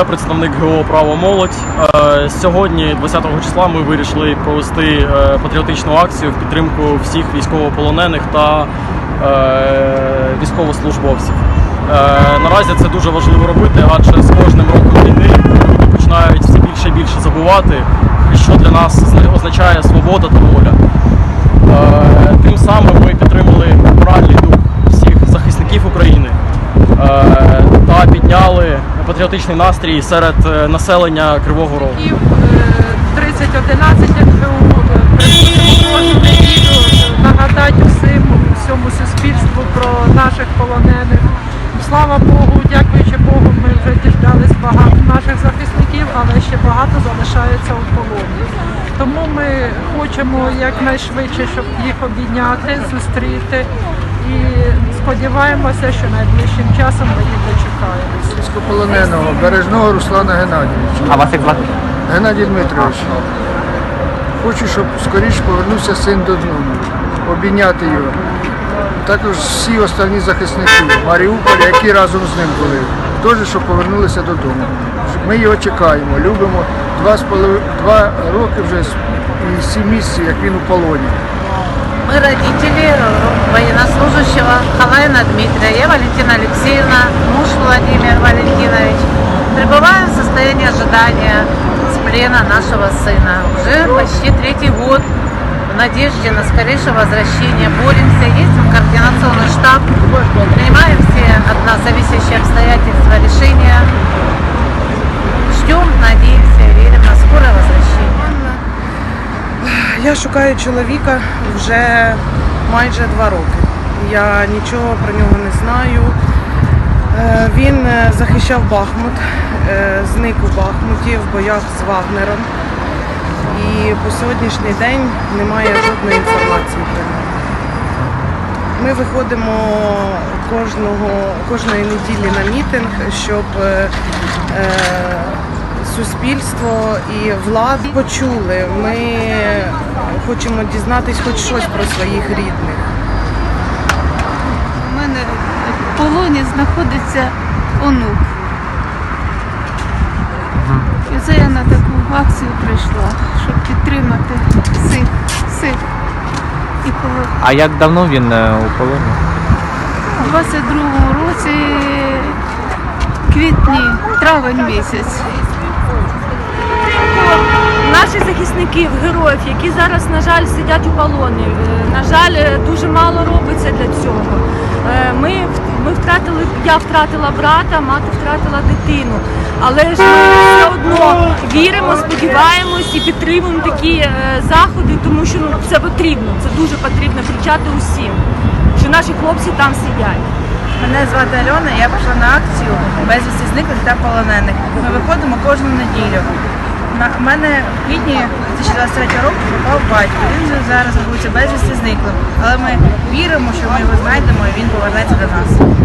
представник ГО Право молодь. Е, Сьогодні, 20 числа, ми вирішили провести е, патріотичну акцію в підтримку всіх військовополонених та е, військовослужбовців. Наразі це дуже важливо робити, адже з кожним роком війни люди починають все більше і більше забувати, що для нас означає свобода та воля. Тим самим ми підтримали моральний дух всіх захисників України е, та підняли патріотичний настрій серед е, населення Кривого Рогу. Е, 3011 ФГУ присутньому нагадати всім всьому суспільству про наших полонених. Слава Богу, дякуючи Богу, ми вже діждались багато наших захисників, але ще багато залишається у полоні. Тому ми хочемо якнайшвидше, щоб їх обійняти, зустріти і сподіваємося, що найближчим часом ми їх дочекаємося. Військополоненого Бережного Руслана Геннадійовича. А вас як звати? Геннадій Дмитрович. Хочу, щоб скоріше повернувся син додому, обійняти його. Також всі останні захисники Маріуполя, які разом з ним були, теж щоб повернулися додому. Ми його чекаємо, любимо. Два, з полов- два роки вже і сім місяців, як він у полоні. Мы родители военнослужащего Халайна Дмитрия, я Валентина Алексеевна, муж Владимир Валентинович. Пребываем в состоянии ожидания с плена нашего сына. Уже почти третий год в надежде на скорейшее возвращение. Боремся, ездим в координационный Я шукаю чоловіка вже майже два роки. Я нічого про нього не знаю. Е, Він е, захищав Бахмут, е, зник у Бахмуті в боях з Вагнером. І по сьогоднішній день немає жодної інформації про нього. Ми виходимо кожного, кожної неділі на мітинг, щоб е, суспільство і влада почули. Ми хочемо дізнатись хоч щось про своїх рідних. У мене в полоні знаходиться онук. І це я на таку акцію прийшла, щоб підтримати всіх, всіх. І коли А як давно він е, у полоні? у 22-му році, квітні, травень місяць. наших захисників, героїв, які зараз, на жаль, сидять у полоні. Е, На жаль, е, дуже мало робиться для цього. Е, Ми, ми втратили, я втратила брата, мати втратила дитину. Але ж ми все одно віримо, сподіваємось і підтримуємо такі заходи, тому що ну, це потрібно, це дуже потрібно кричати усім, що наші хлопці там сидять. Мене звати Альона, я прийшла на акцію безвісті зниклих та полонених. Ми виходимо кожну неділю. На в мене в квітні 2023 року пропав батько. Він зараз знаходиться безвісти зниклим. Але ми віримо, що ми його знайдемо і він повернеться до нас.